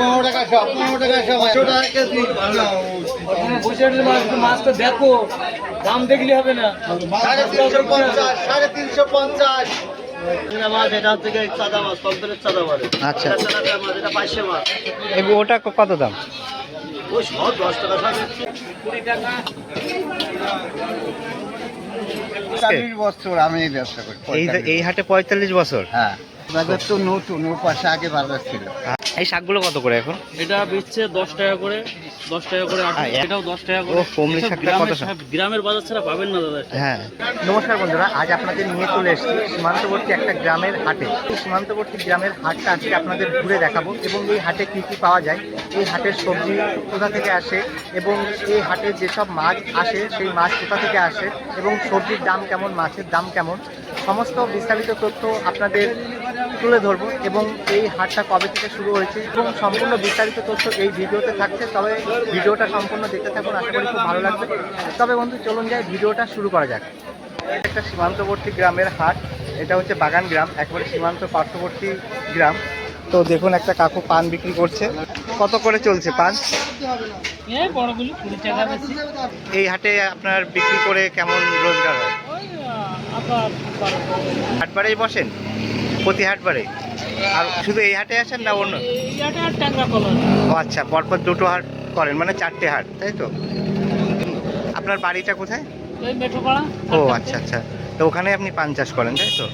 পনেরো টাকা সব পনেরো টাকা সব। একশো টাকা কেজি। মাছটা দেখো দাম দেখলে হবে না। সাড়ে তিনশো পঞ্চাশ সাড়ে তিনশো পঞ্চাশ। মাছ আচ্ছা। মাছ মাছ। ওটা কত দাম? দশ টাকা কুড়ি টাকা চল্লিশ বছর আমি এই ব্যবসা করি এই এই হাটে পঁয়তাল্লিশ বছর? হ্যাঁ। বাজার তো নতুন ওর পাশে আগে বাজার ছিল। এই শাকগুলো কত করে এখন? এটা বেচছে দশ টাকা করে দশ টাকা করে হ্যাঁ, এটাও দশ টাকা করে। কমলি শাকটা কত গ্রামের বাজার ছাড়া পাবেন না দাদা হ্যাঁ। নমস্কার বন্ধুরা আজ আপনাদের নিয়ে চলে এসেছি সীমান্তবর্তী একটা গ্রামের হাটে। সীমান্তবর্তী গ্রামের হাটটা আজকে আপনাদের ঘুরে দেখাবো এবং এই হাটে কী কী পাওয়া যায়। এই হাটের সবজি কোথা থেকে আসে এবং এই হাটে যেসব মাছ আসে সেই মাছ কোথা থেকে আসে এবং সবজির দাম কেমন মাছের দাম কেমন সমস্ত বিস্তারিত তথ্য আপনাদের তুলে ধরবো এবং এই হাটটা কবে থেকে শুরু হয়েছে এবং সম্পূর্ণ বিস্তারিত তথ্য এই ভিডিওতে থাকছে। তবে ভিডিওটা সম্পূর্ণ দেখতে থাকুন আশা করি খুব ভালো লাগবে। তবে বন্ধু চলুন যাই ভিডিওটা শুরু করা যাক। একটা সীমান্তবর্তী গ্রামের হাট। এটা হচ্ছে বাগান গ্রাম একবারে সীমান্ত পার্শ্ববর্তী গ্রাম। তো দেখুন একটা কাকু পান বিক্রি করছে। কত করে চলছে পান? এই হাটে আপনার বিক্রি করে কেমন রোজগার হয়? হাটবারেই বসেন? প্রতি হাটবারে আর শুধু এই হাটে আসেন না অন্য? ও আচ্ছা পরপর দুটো হাট করেন মানে চারটে হাট তাই তো? আপনার বাড়িটা কোথায়? ও আচ্ছা আচ্ছা। তো ওখানে আপনি পান চাষ করেন তাই তো?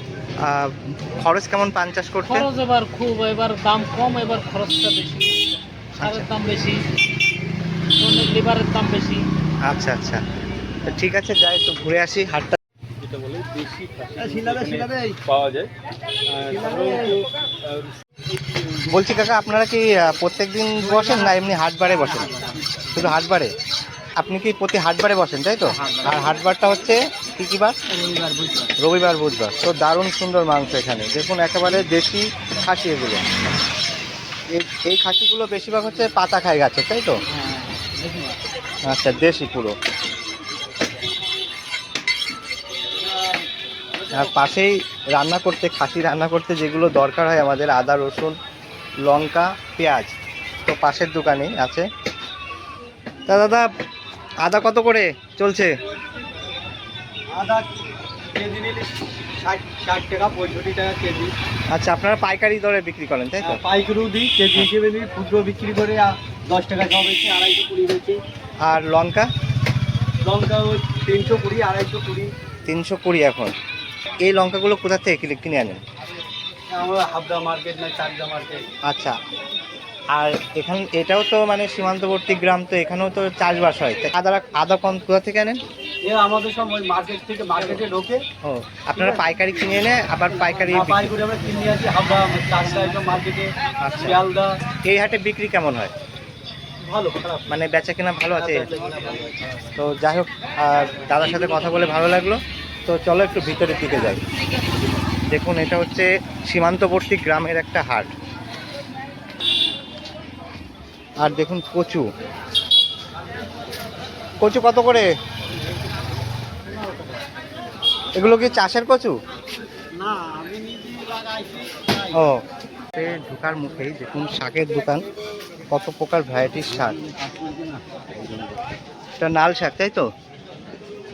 খরচ কেমন পান চাষ করতে? খরচ এবার খুব এবার দাম কম এবার খরচটা বেশি। সারের দাম বেশি লিভারের দাম বেশি। আচ্ছা আচ্ছা। ঠিক আছে যাই তো ঘুরে আসি হাটটা পাওয়া যায়। বলছি কাকা আপনারা কি প্রত্যেক দিন বসেন না এমনি হাটবারে বসেন? শুধু হাটবারে আপনি কি প্রতি হাটবারে বসেন তাই তো? আর হাটবারটা হচ্ছে কি কি বার? রবিবার বুধবার। তো দারুণ সুন্দর মাংস এখানে। দেখুন একেবারে দেশি খাসি এগুলো। এই- এই খাসিগুলো বেশিরভাগ হচ্ছে পাতা খায় গাছে তাই তো? হ্যাঁ আচ্ছা দেশি পুরো। আর পাশেই রান্না করতে খাসি রান্না করতে যেগুলো দরকার হয় আমাদের আদা রসুন লঙ্কা পেঁয়াজ তো পাশের দোকানেই আছে। তা দাদা আদা কত করে চলছে? আদা কেজি নিলে ষাট ষাট টাকা পঁয়ষট্টি টাকা কেজি। আচ্ছা আপনারা পাইকারি দরে বিক্রি করেন তাই তো? পাইকারিও দিই কেজি হিসেবে নিই খুচরো বিক্রি করে দশ টাকা সব হয়েছে আড়াইশো কুড়ি হয়েছে। আর লঙ্কা? লঙ্কা ওই তিনশো কুড়ি আড়াইশো কুড়ি। তিনশো কুড়ি এখন। এই লঙ্কাগুলো কোথা থেকে কিনে- আনেন? আমরা হাবড়া মার্কেট না চাকদা মার্কেট। আচ্ছা। আর এখান এটাও তো মানে সীমান্তবর্তী গ্রাম তো এখানেও তো চাষবাস হয়। আদা আদা কম কোথা থেকে আনেন? আমাদের সব ওই মার্কেট থেকে মার্কেটে ঢোকে ও আপনারা পাইকারি কিনে এনে আবার পাইকারি বিক্রি- পাইকারি আমরা কিনে আসি হাবড়া চাকদা একদম মার্কেটে। আচ্ছা। শিয়ালদা। এই হাটে বিক্রি কেমন হয়? ভালো মানে বেচা কেনা ভালো আছে। তো যাই হোক আর দাদার সাথে কথা বলে ভালো লাগল। তো চলো একটু ভিতরের দিকে যাই। দেখুন এটা হচ্ছে সীমান্তবর্তী গ্রামের একটা হাট। আর দেখুন কচু। কচু কত করে? এগুলো কি চাষের কচু? ও ঢোকার মুখেই দেখুন শাকের দোকান। কত প্রকার ভ্যারাইটির শাক। এটা নাল শাক তাই তো?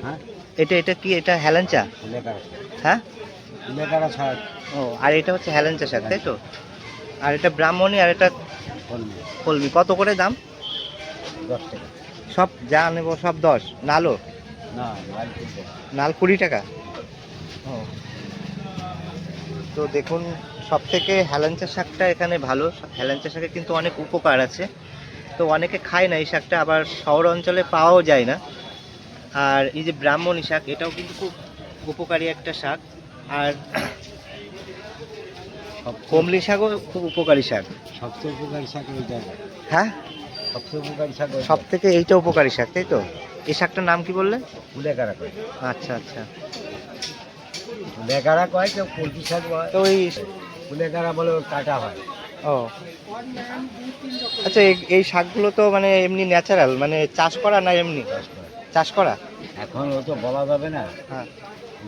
হ্যাঁ। এটা এটা কি এটা হেলেঞ্চা হ্যাঁ? ও আর এটা হচ্ছে হেলেঞ্চা শাক তাই তো? আর এটা ব্রাহ্মণী আর এটা কলমি। কত করে দাম? দশ টাকা। সব যা নেব সব দশ। নালও না নাল কুড়ি টাকা? ও। তো দেখুন সব থেকে হেলেঞ্চা শাকটা এখানে ভালো। হেলেঞ্চা শাকে কিন্তু অনেক উপকার আছে। তো অনেকে খায় না এই শাকটা আবার শহর অঞ্চলে পাওয়াও যায় না। আর এই যে ব্রাহ্মণী শাক এটাও কিন্তু খুব উপকারী একটা শাক। আর কমলি শাকও খুব উপকারী শাক। সবচেয়ে উপকারী শাক হ্যাঁ? সবচেয়ে উপকারী শাক সব থেকে এইটা উপকারী শাক তাই তো? এই শাকটার নাম কি বললে? লেখারা কয়। আচ্ছা আচ্ছা। লেখারা কয় কেউ পোলট্রি শাক বলে। তো ওই লেখারা বলে কাটা হয়। ও। আচ্ছা এই- এই শাকগুলো তো মানে এমনি ন্যাচারাল মানে চাষ করা না এমনি? চাষ করে। চাষ করা? এখন ও তো বলা যাবে না। হ্যাঁ।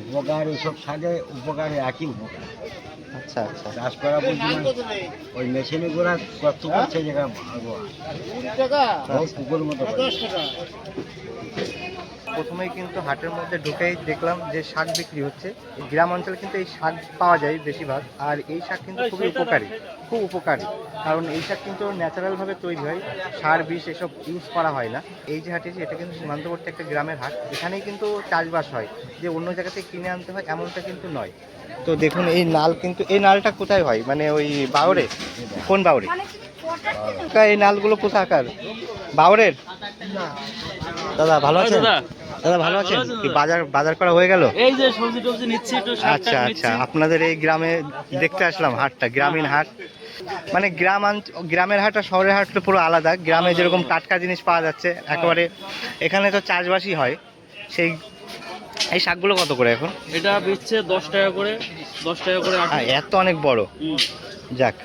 উপকার এইসব শাকে উপকার একই উপকার। আচ্ছা আচ্ছা। চাষ করা বলছি ওই মেশিনে গোড়া কত করছে জায়গা পুকুর মতো। প্রথমেই কিন্তু হাটের মধ্যে ঢুকেই দেখলাম যে শাক বিক্রি হচ্ছে। গ্রাম অঞ্চলে কিন্তু এই শাক পাওয়া যায় বেশিরভাগ আর এই শাক কিন্তু খুবই উপকারী খুব উপকারী। কারণ এই শাক কিন্তু ন্যাচারালভাবে তৈরি হয় সার বিষ এসব ইউজ করা হয় না। এই যে হাটে এটা কিন্তু সীমান্তবর্তী একটা গ্রামের হাট এখানেই কিন্তু চাষবাস হয় যে অন্য জায়গা থেকে কিনে আনতে হয় এমনটা কিন্তু নয়। তো দেখুন এই নাল কিন্তু এই নালটা কোথায় হয়? মানে ওই বাউরে? কোন বাউরে? কা এই নালগুলো কোথাকার? বাউরের দাদা ভালো আছেন? দাদা। দাদা ভালো আছেন? কি বাজার বাজার করা হয়ে গেল? এই যে সবজি টবজি নিচ্ছি একটু আচ্ছা আচ্ছা। আপনাদের এই গ্রামে দেখতে আসলাম হাটটা গ্রামীণ হাট। মানে গ্রামাঞ্চ গ্রামের হাট আর শহরের হাট তো পুরো আলাদা। গ্রামে যেরকম টাটকা জিনিস পাওয়া যাচ্ছে একেবারে এখানে তো চাষবাসই হয়। সেই এই শাকগুলো কত করে এখন? এটা বেচছে দশ টাকা করে দশ টাকা করে এত অনেক বড়। যাক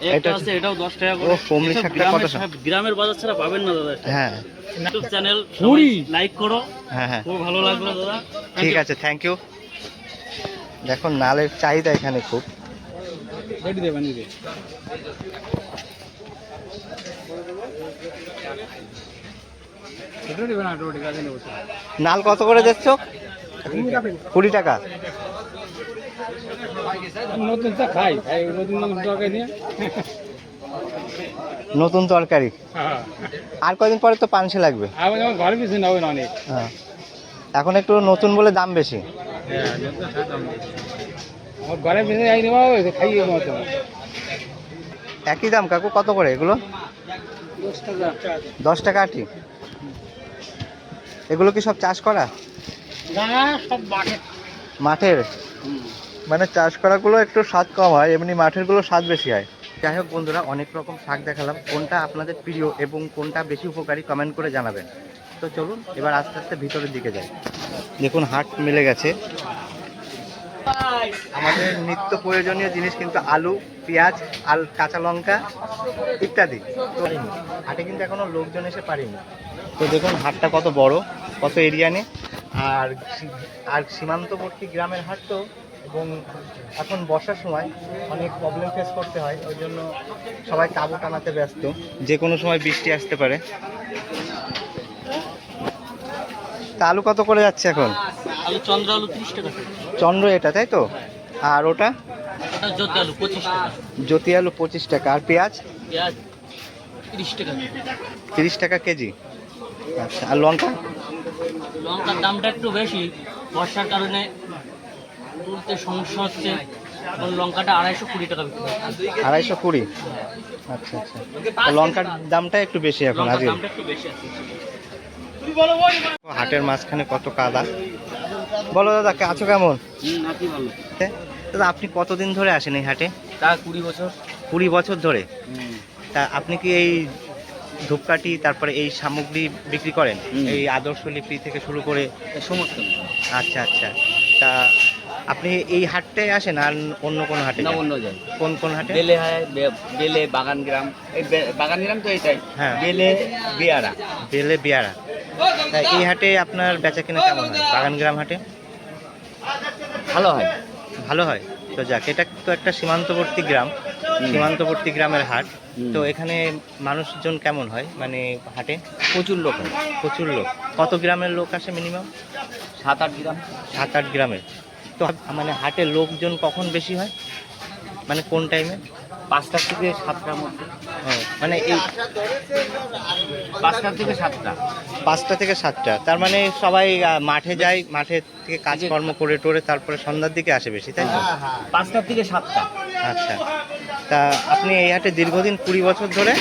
এটা- আছে এটাও দশ টাকা করে। কমলি শাকটা গ্রামের কত বাজার ছাড়া পাবেন না দাদা হ্যাঁ। ইউটিউব চ্যানেল লাইক করো। হ্যাঁ হ্যাঁ। খুব ভালো লাগল দাদা। ঠিক আছে থ্যাংক ইউ দেখুন নালের চাহিদা এখানে খুব। নাল কত করে দেখছ? কুড়ি টাকা। নতুন চা খাই খাই নতুন নতুন তরকারি নিয়ে। নতুন তরকারি? হ্যাঁ। আর কদিন পরে তো পানসে লাগবে। ঘরে পিছনে হবে না অনেক। হ্যাঁ। এখন একটু নতুন বলে দাম বেশি। ঘরে পিছনে হবে খাইয়ে একই দাম কাকু? কত করে এগুলো? দশ টাকা। আটি। এগুলো কি সব চাষ করা? না সব মাঠে। মাঠের? মানে চাষ করাগুলো একটু স্বাদ কম হয়, এমনি মাঠেরগুলো স্বাদ বেশি হয়। যাই হোক বন্ধুরা, অনেক রকম শাক দেখালাম। কোনটা আপনাদের প্রিয় এবং কোনটা বেশি উপকারী কমেন্ট করে জানাবেন। তো চলুন, এবার আস্তে আস্তে ভিতরের দিকে যাই। দেখুন, হাট মিলে গেছে। আমাদের নিত্য প্রয়োজনীয় জিনিস কিন্তু আলু, পেঁয়াজ আল কাঁচা লঙ্কা ইত্যাদি। হাটে কিন্তু এখনও লোকজন এসে পারেনি। তো দেখুন, হাটটা কত বড়, কত এরিয়া নিয়ে আর আর সীমান্তবর্তী গ্রামের হাট তো এবং এখন বর্ষার সময় অনেক প্রবলেম ফেস করতে হয় ওই জন্য সবাই তাঁবু টানাতে ব্যস্ত। যে কোনো সময় বৃষ্টি আসতে পারে। তা আলু কত করে যাচ্ছে এখন? আলু চন্দ্র আলু তিরিশ টাকা চন্দ্র এটা তাই তো? আর ওটা জ্যোতি আলু পঁচিশ টাকা। জ্যোতি আলু পঁচিশ টাকা। আর পেঁয়াজ? পেঁয়াজ তিরিশ টাকা। তিরিশ টাকা কেজি। আচ্ছা আর লঙ্কা? লঙ্কার দামটা একটু বেশি বর্ষার কারণে তুলতে সমস্যা হচ্ছে লঙ্কাটা আড়াইশো কুড়ি টাকা বিক্রি। আড়াইশো কুড়ি? আচ্ছা আচ্ছা। লঙ্কার দামটা একটু বেশি এখন আজকে দামটা একটু বেশি আছে। হাটের মাঝখানে কত কাদা? বলো দাদা আছো কেমন? দাদা আপনি কতদিন ধরে আসেন এই হাটে? তা কুড়ি বছর। কুড়ি বছর ধরে? তা আপনি কি এই ধূপকাঠি তারপরে এই সামগ্রী বিক্রি করেন? এই আদর্শ লিপি থেকে শুরু করে? সমস্ত আচ্ছা আচ্ছা। তা আপনি এই হাটটায় আসেন আর অন্য কোন হাটে না? অন্য যায় কোন কোন হাটে? বেলে হয় বেলে বাগান গ্রাম। এই বাগান গ্রাম তো এটাই। হ্যাঁ। বেলে বেয়ারা। বেলে বিয়ারা। তা এই হাটে আপনার বেচা কেনা কেমন হয়? বাগান গ্রাম হাটে? ভালো হয়। ভালো হয়। তো যাক এটা তো একটা সীমান্তবর্তী গ্রাম। সীমান্তবর্তী গ্রামের হাট। তো এখানে মানুষজন কেমন হয়? মানে হাটে? প্রচুর লোক হয়। প্রচুর লোক। কত গ্রামের লোক আসে মিনিমাম? সাত আট গ্রাম। সাত আট গ্রামের। তো মানে হাটে লোকজন কখন বেশি হয়? মানে কোন টাইমে পাঁচটার থেকে সাতটার মধ্যে। হ্যাঁ মানে এই পাঁচটার থেকে সাতটা। পাঁচটা থেকে সাতটা। তার মানে সবাই মাঠে যায় মাঠে থেকে কাজকর্ম করে টোরে তারপরে সন্ধ্যার দিকে আসে বেশি তাই না পাঁচটার থেকে সাতটা। আচ্ছা। তা আপনি এই হাটে দীর্ঘদিন কুড়ি বছর ধরে?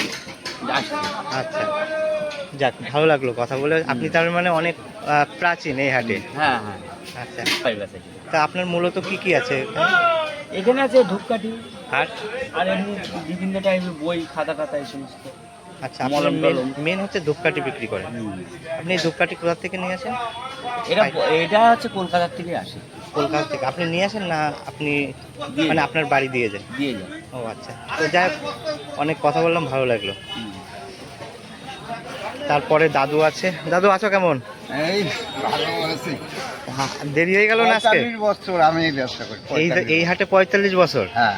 আচ্ছা। যাক ভালো লাগল কথা বলে। আপনি তার মানে অনেক প্রাচীন এই হাটে। হ্যাঁ হ্যাঁ। আচ্ছা। তা আপনার মূলত কি কি আছে এখানে? আছে ধূপকাঠি। হাট আর এমনি বিভিন্ন টাইপের বই খাতা খাতা এই সমস্ত। আচ্ছা মেন হচ্ছে ধূপকাঠি বিক্রি করেন। আপনি এই ধূপকাঠি কোথা থেকে নিয়ে আসেন? এটা এটা হচ্ছে কলকাতার থেকে আসে। কলকাতা থেকে। আপনি নিয়ে আসেন না আপনি মানে আপনার বাড়ি দিয়ে যান? দিয়ে যায় ও আচ্ছা। তো যাই অনেক কথা বললাম ভালো লাগল। তারপরে দাদু আছে। দাদু আছো কেমন? এই ভালো আছি। দেরি হয়ে গেল না আজকে? বছর আমি এই ব্যবসা করি এই এই হাটে পঁয়তাল্লিশ বছর? হ্যাঁ।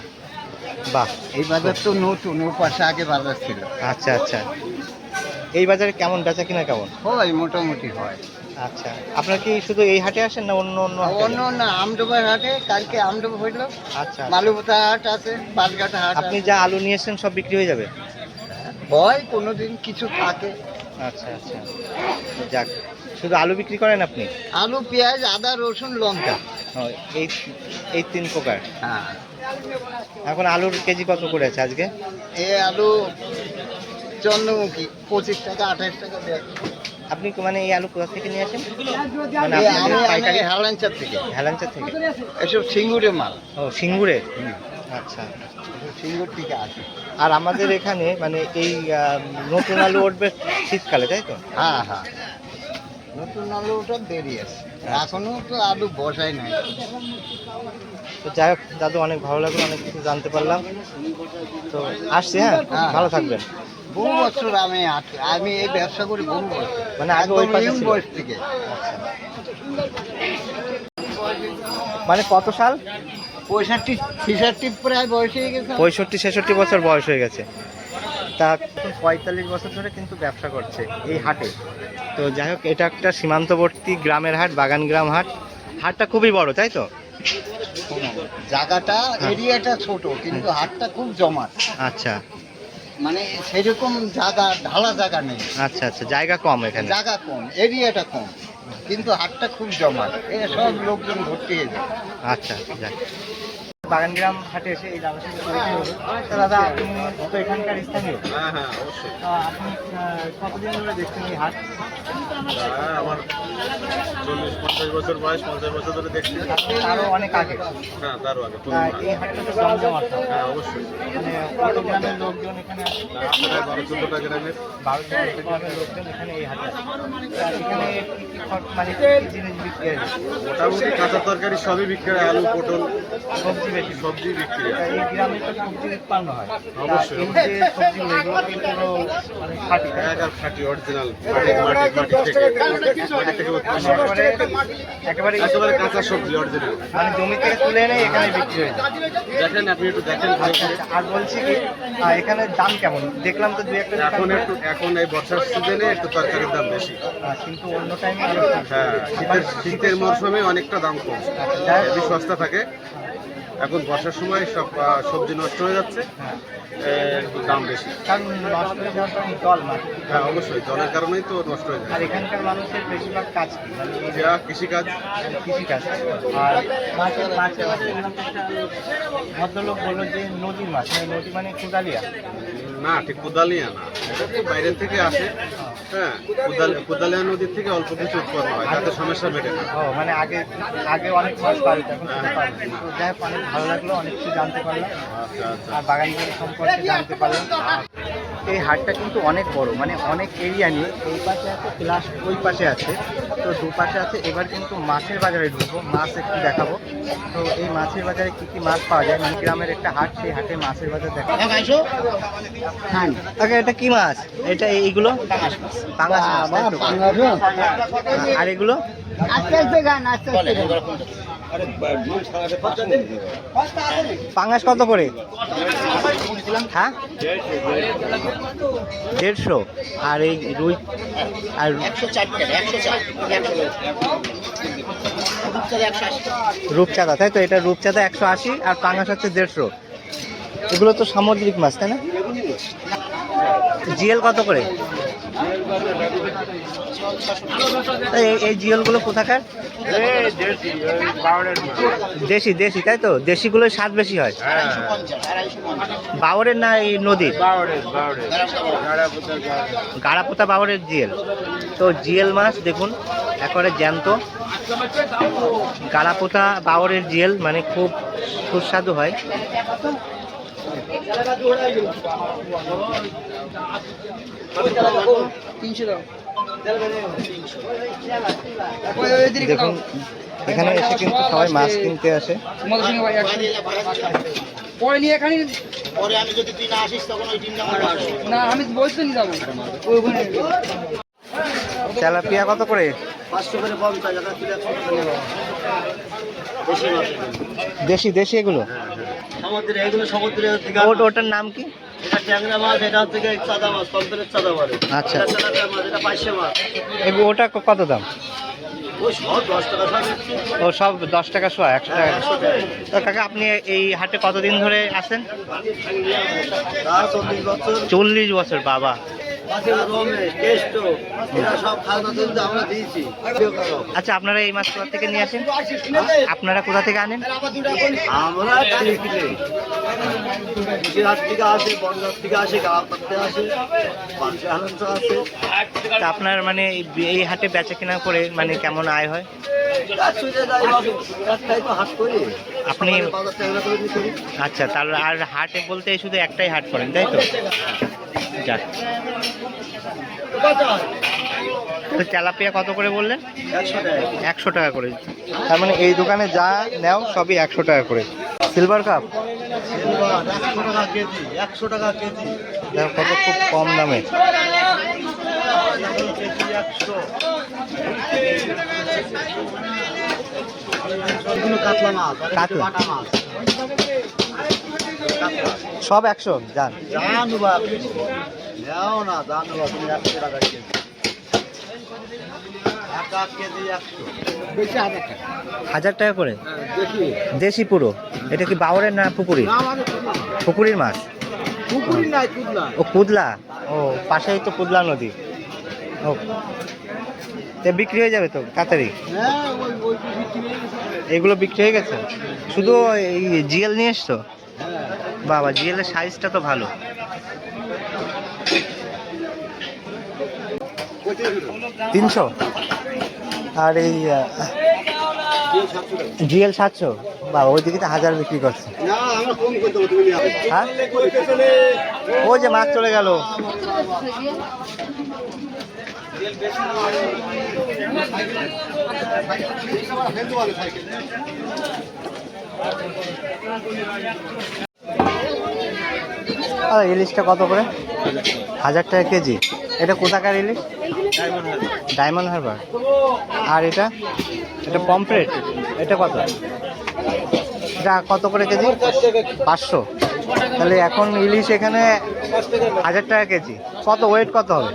বাহ এই বাজার তো নতুন ওর পাশে আগে বাজার ছিল। আচ্ছা আচ্ছা। এই বাজারে কেমন বেচা কিনা কেমন? হয় মোটামুটি হয়। আচ্ছা আপনার কি শুধু এই হাটে আসেন না অন্য অন্য অন্য অন্য আমডোবার হাটে কালকে আমডোবা হইল। আচ্ছা। মালুপতা হাট আছে বাসঘাটা হাট আপনি যা আলু নিয়েছেন সব বিক্রি হয়ে যাবে? হয় কোনোদিন কিছু থাকে। আচ্ছা আচ্ছা। যাক শুধু আলু বিক্রি করেন আপনি? আলু পেঁয়াজ আদা রসুন লঙ্কা। এই এই তিন প্রকার? হ্যাঁ। এখন আলুর কেজি কত করে আছে আজকে? এই আলু চন্দ্রমুখী পঁচিশ টাকা আঠাশ টাকা আপনি মানে এই আলু কোথা থেকে নিয়ে আসেন? মানে পাইকারি হেলাঞ্চার থেকে। হেলাঞ্চা থেকে? এসব সিঙ্গুরে মাল। ও সিঙ্গুরে? আচ্ছা। সিঙ্গুর থেকে আসে। আর আমাদের এখানে মানে এই নতুন আলু উঠবে শীতকালে তাই তো? হ্যাঁ হ্যাঁ। নতুন আলু ওটা দেরি আছে। এখনও তো আলু বসাই নাই। তো যাই হোক দাদু অনেক ভালো লাগল অনেক কিছু জানতে পারলাম। তো আসছি হ্যাঁ? হ্যাঁ। ভালো থাকবেন। বহু বছর আমি আমি এই ব্যবসা করি বহু বছর। মানে আগে ওই পাশে বয়স থেকে। মানে কত সাল? পঁয়ষট্টি ছিষট্টি প্রায় বয়স হয়ে গেছে। পঁয়ষট্টি ছেষট্টি বছর বয়স হয়ে গেছে। তা পঁয়তাল্লিশ বছর ধরে কিন্তু ব্যবসা করছে এই হাটে। তো যাই হোক এটা একটা সীমান্তবর্তী গ্রামের হাট বাগান গ্রাম হাট। হাটটা খুবই বড় তাই তো? জায়গাটা হ্যাঁ। এরিয়াটা ছোট কিন্তু হাটটা খুব জমাট। আচ্ছা। মানে সেরকম জায়গা ঢালা জায়গা নেই। আচ্ছা আচ্ছা জায়গা কম এখানে। জায়গা কম এরিয়াটা কম কিন্তু হাটটা খুব জমাট। এ সব লোকজন ভর্তি হয়ে যায়। আচ্ছা যাক। বাগান গ্রাম হাটে এসে এই দাদার সাথে পরিচয় হলো তো দাদা আপনি তো এখানকার স্থানীয়। হ্যাঁ হ্যাঁ অবশ্যই। তো আপনি কতদিন ধরে দেখছেন এই হাট? হ্যাঁ আমার চল্লিশ পঞ্চাশ বছর বয়স পঞ্চাশ বছর ধরে দেখছি। আরও অনেক আগে। হ্যাঁ তারও আগে এই হাটটা তো জমজমাট। হ্যাঁ অবশ্যই। মানে কত গ্রামের লোকজন এখানে আসে প্রায় বারো চোদ্দোটা গ্রামের। বারো জন গ্রামের লোকজন এখানে এই হাটে আসে এখানে মানে জিনিস বিক্রি হয়? মোটামুটি কাঁচা তরকারি সবই বিক্রি হয় আলু পটল। সবজি বেশি সবজি বিক্রি এই গ্রামে তো সবজি উৎপন্ন হয়। অবশ্যই। এই যে এগুলো কিন্তু মানে খাঁটি। তাই তো? এক আর খাঁটি অরিজিনাল মাটি মাটি মাটি থেকে। মাটি থেকে উৎপন্ন। একেবারে একেবারে কাঁচা সবজি অরিজিনাল মানে জমি থেকে তুলে এনে এখানে বিক্রি হয়ে। দেখেন আপনি একটু দেখেন আচ্ছা। আচ্ছা। আর বলছি কি এখানে দাম কেমন? দেখলাম তো দু একটা এখন একটু এখন এই বর্ষার সিজনে একটু তরকারির দাম বেশি। কিন্তু অন্য টাইমে হ্যাঁ শীতের শীতের মরশুমে অনেকটা দাম কম। হেভি সস্তা থাকে এখন বর্ষার সময় সব সবজি নষ্ট হয়ে যাচ্ছে। একটু দাম বেশি। হয়ে অবশ্যই জলের কারণেই তো নষ্ট হয়ে আর এখানকার মানুষের বেশিরভাগ কাজ কি? মানে যা কৃষিকাজ। কৃষিকাজ। আর তো একটা ভদ্রলোক বলল যে নদীর মাছ মানে নদী মানে কুদালিয়া। না ঠিক কোদালিয়া না। এটা তো বাইরের থেকে আসে হ্যাঁ কোদাল কোদালিয়া নদীর থেকে অল্প কিছু উৎপন্ন হয় তাতে সমস্যা মেটে না। ও মানে আগে আগে অনেক মাছ এখন যাই অনেক ভালো লাগল অনেক কিছু জানতে পারলাম। আচ্ছা আচ্ছা। আর বাগান সম্পর্কে জানতে পারলাম। এই হাটটা কিন্তু অনেক বড় মানে অনেক এরিয়া নিয়ে এই পাশে আছে প্লাস ওই পাশে আছে। তো দুপাশে আছে এবার কিন্তু মাছের বাজারে ঢুকবো মাছ একটু দেখাবো। তো এই মাছের বাজারে কি কি মাছ পাওয়া যায়? মানে গ্রামের একটা হাট সেই হাটে মাছের বাজার দেখাবো। আগে এটা কি মাছ? এটা এইগুলো? পাঙাশ মাছ। আর এগুলো? আস্তে আস্তে গান আস্তে আস্তে পাঙাশ কত করে? হ্যাঁ? দেড়শো। আর এই রুই, আর রূপচাঁদা, তাই তো? এটা রূপচাঁদা একশো আশি আর পাঙাশ হচ্ছে দেড়শো। এগুলো তো সামুদ্রিক মাছ, তাই না? জিএল কত করে? এই- জিএলগুলো কোথাকার? দেশি দেশি, তাই তো? দেশিগুলোর স্বাদ বেশি হয়। বাবরের না এই নদীর? গাড়াপোতা বাবরের জিএল। তো জিএল মাছ, দেখুন, একবারে জ্যান্ত। গাড়াপোতা বাবরের জিএল মানে খুব সুস্বাদু হয়। দেখুন এখানে এসে কিন্তু সবাই মাছ কিনতে আসে। পরে নিয়ে এখানে না আমি যাব। তেলাপিয়া কত করে? দেশি দেশি এগুলো? দিঘা ওট- ওটার নাম কি? আচ্ছা। ওটা কত দাম? ও সব দশ টাকা শোয়া একশো টাকা। তো কাকা আপনি এই হাটে কতদিন ধরে আসেন তার চল্লিশ বছর। চল্লিশ বছর বাবা রমেশ এরা সব খাজনা তুলতে আমরা দিয়েছি আচ্ছা আপনারা এই মাছ কোথা থেকে নিয়ে আসেন? আপনারা কোথা থেকে আনেন? আমরা কিনে থেকে আসে বনগাঁ থেকে আসে আসে তা আপনার মানে এই- হাটে বেচা কেনা করে মানে কেমন আয় হয়? আপনি- আচ্ছা তাহলে আর হাটে বলতে শুধু একটাই হাট করেন তাই তো? যাক। তেলাপিয়া কত করে বললেন একশো টাকা করে। তার মানে এই দোকানে যা নেও সবই একশো টাকা করে। সিলভার কাপ কত খুব কম দামে। কাতলা মাছ কাতলা। মাছ। সব একশো। যান হাজার টাকা। করে? দেশি। পুরো? এটা কি বাউরের না পুকুরি? পুকুরির মাছ? পুকুরি নাই কুদলা। ও কুদলা? ও পাশেই তো কুদলা নদী। ও। তা বিক্রি হয়ে যাবে তো তাড়াতাড়ি? হ্যাঁ হয়ে। এগুলো বিক্রি হয়ে গেছে? শুধু এই জিএল নিয়ে এসছো? হ্যাঁ বাবা জিএল এর সাইজটা তো ভালো। তিনশো? আর এই জিএল সাতশো? বাবা ওইদিকে তো হাজার বিক্রি করছে। হ্যাঁ? ওই যে মাছ চলে গেল। আর ইলিশটা কত করে? হাজার টাকা কেজি। এটা কোথাকার ইলিশ? ডায়মন্ড হারবার। আর এটা? এটা পম্পলেট এটা কত? এটা কত করে কেজি? পাঁচশো। তাহলে এখন ইলিশ এখানে হাজার টাকা কেজি। কত? ওয়েট কত হবে?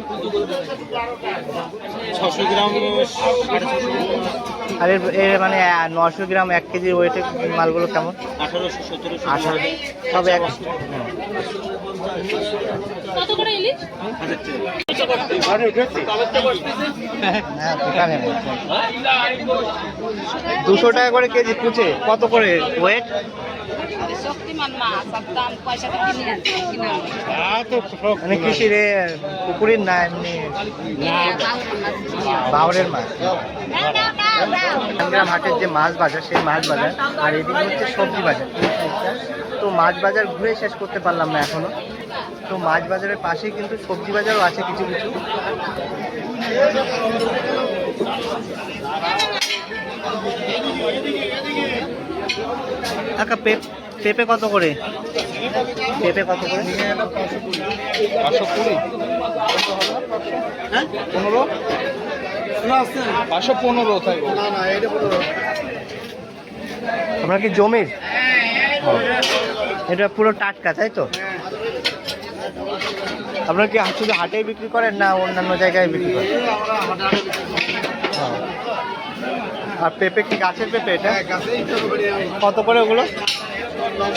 আর এর মানে নশো গ্রাম এক কেজি ওয়েটের মালগুলো কেমন? আঠারোশো সব এক হ্যাঁ দুশো টাকা করে কেজি পুচে। কত করে ওয়েট কিনে মানে পুকুরের না এমনি বাউরের মাছ। হাটের যে মাছ বাজার, সেই মাছ বাজার, আর হচ্ছে সবজি বাজার। তো মাছ বাজার ঘুরে শেষ করতে পারলাম না এখনও। তো মাছ বাজারের পাশেই কিন্তু সবজি বাজারও আছে কিছু কিছু। কাকা পেপ- পেঁপে কত করে? পেঁপে কত করে? পাঁচশো কুড়ি। পনেরো? পাঁচশো পনেরো না না এটা বলো আপনার কি জমির? এটা পুরো টাটকা তাই তো? আপনার কি শুধু হাটেই বিক্রি করেন না অন্যান্য জায়গায় বিক্রি করেন? আর পেঁপে কি গাছের পেঁপে এটা? কত করে ওগুলো?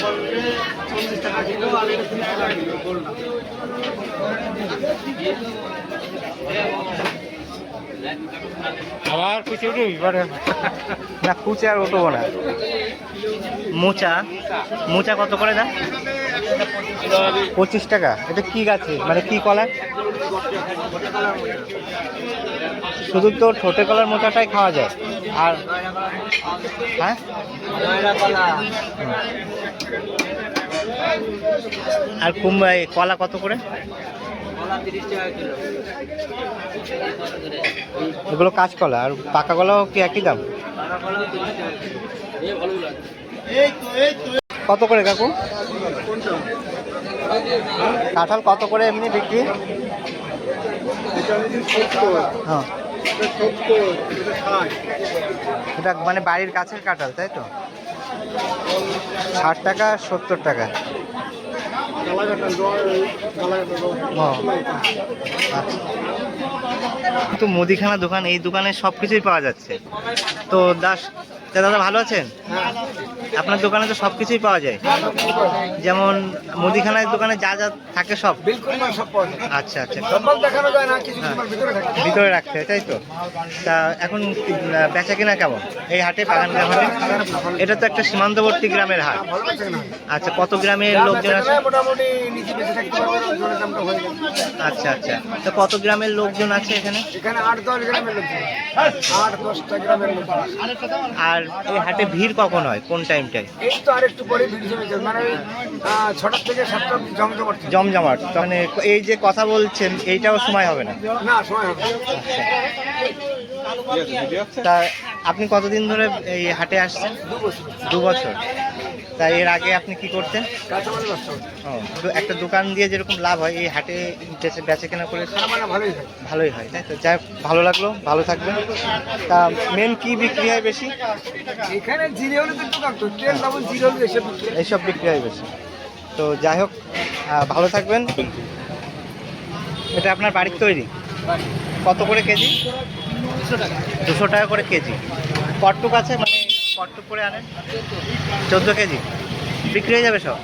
চল্লিশ টাকা কিলো আর এটা তিরিশ টাকা কিলো গোল্ড আবার কুচে উঠে না কুচে আর উঠবো না। মোচা। মোচা কত করে দাম? পঁচিশ টাকা। এটা কি গাছে? মানে কি কলার? শুধু তো ঠোঁটে কলার মোচাটাই খাওয়া যায়। আর হ্যাঁ? আর কুমড়া এই কলা কত করে? এগুলো কাঁচকলা আর পাকা কলাও কি একই দাম? কত করে কাকু? কাঁঠাল কত করে এমনি বিক্রি? হ্যাঁ। এটা মানে বাড়ির কাছের কাঁঠাল তাই তো? ষাট টাকা সত্তর টাকা। আচ্ছা। তো মুদিখানা দোকান এই দোকানে সব কিছুই পাওয়া যাচ্ছে। তো দাস দাদা ভালো আছেন? আপনার দোকানে তো সব কিছুই পাওয়া যায়। যেমন মুদিখানার দোকানে যা যা থাকে সব? আচ্ছা আচ্ছা। দেখানো যায় না কিছু হ্যাঁ। ভিতরে রাখতে হয় তাই তো? তা এখন বেচা কিনা কেমন? এই হাটে বাগান গ্রাম হাটে এটা তো একটা সীমান্তবর্তী গ্রামের হাট। আচ্ছা কত গ্রামের লোকজন আছে? আচ্ছা আচ্ছা। তো কত গ্রামের লোকজন আছে এখানে? এখানে আট দশ গ্রামের লোক আট দশটা গ্রামের আর এই হাটে ভিড় কখন হয়? কোন টাইমটায় এই তো আর একটু পরে ভিড় জমে যাবে। মানে থেকে সাতটা জমজমাট থাকে। জমজমাট। মানে এই যে কথা বলছেন এইটাও সময় হবে না। না সময় হবে তা আপনি কতদিন ধরে এই হাটে আসছেন? দু বছর। দু বছর। তা এর আগে আপনি কি করতেন। ও, তো একটা দোকান দিয়ে যেরকম লাভ হয় এই হাটে বেচে কেনা করে ভালোই হয়। তাই তো? যাই হোক, ভালো লাগল ভালো থাকবেন। তা মেন কি বিক্রি হয় বেশি? এখানে জিরে হলে তো তেল লবণ জিরে হলে এসে এইসব বিক্রি হয় বেশি। তো যাই হোক ভালো থাকবেন। এটা আপনার বাড়ির তৈরি? কত করে কেজি? দুশো টাকা। করে কেজি। কটটুক আছে মানে কটটুক করে আনেন। চোদ্দ কেজি। বিক্রি হয়ে যাবে সব?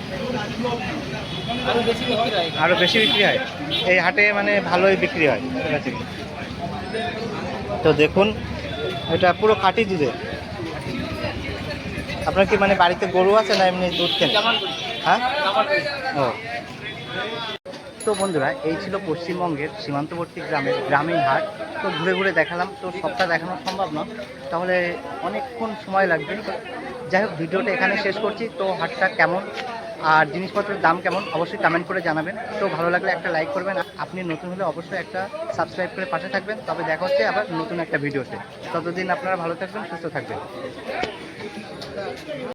আরও বেশি বিক্রি হয়? এই হাটে মানে ভালোই বিক্রি হয় তো দেখুন, এটা পুরো খাঁটি দুধের আপনার কি মানে বাড়িতে গরু আছে না এমনি দুধ কেন? হ্যাঁ? ও। তো বন্ধুরা, এই ছিল পশ্চিমবঙ্গের সীমান্তবর্তী গ্রামের গ্রামীণ হাট। তো ঘুরে ঘুরে দেখালাম, তো সবটা দেখানো সম্ভব নয়। তাহলে অনেকক্ষণ সময় লাগবে। যাই হোক, ভিডিওটা এখানে শেষ করছি। তো হাটটা কেমন? আর জিনিসপত্রের দাম কেমন? অবশ্যই কমেন্ট করে জানাবেন। তো ভালো লাগলে একটা লাইক করবেন। আপনি নতুন হলে অবশ্যই একটা সাবস্ক্রাইব করে পাশে থাকবেন। তবে দেখা হচ্ছে আবার নতুন একটা ভিডিওতে। ততদিন আপনারা ভালো থাকবেন, সুস্থ থাকবেন।